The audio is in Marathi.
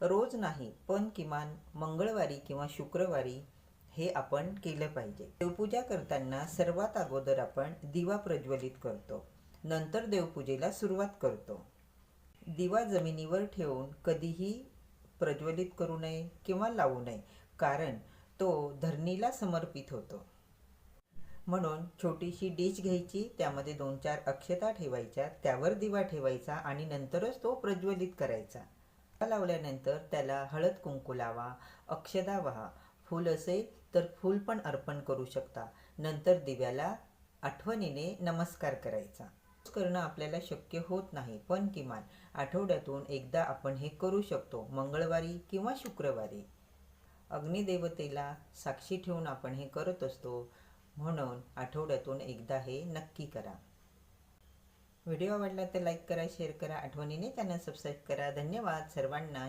रोज नाही पण किमान मंगळवारी किंवा शुक्रवारी हे आपण केलं पाहिजे. देवपूजा करताना सर्वात अगोदर आपण दिवा प्रज्वलित करतो. नंतर देवपूजेला सुरुवात करतो. दिवा जमिनीवर ठेवून कधीही प्रज्वलित करू नये किंवा लावू नये कारण तो धरणीला समर्पित होतो. म्हणून छोटीशी डिश घ्यायची त्यामध्ये दोन चार अक्षता ठेवायच्या त्यावर दिवा ठेवायचा आणि नंतरच तो प्रज्वलित करायचा. लावल्यानंतर त्याला हळद कुंकू लावा अक्षदा व्हा. फूल असेल तर फूल पण अर्पण करू शकता. नंतर दिव्याला आठवणीने नमस्कार करायचा. करणं आपल्याला शक्य होत नाही पण किमान आठवड्यातून एकदा आपण हे करू शकतो मंगळवारी किंवा शुक्रवारी. अग्निदेवतेला साक्षी ठेवून आपण हे करत असतो. म्हणून आठवड्यातून एकदा हे नक्की करा. व्हिडिओ आवडला तर लाईक करा शेअर करा आठवणीने चॅनल सबस्क्राईब करा. धन्यवाद सर्वांना.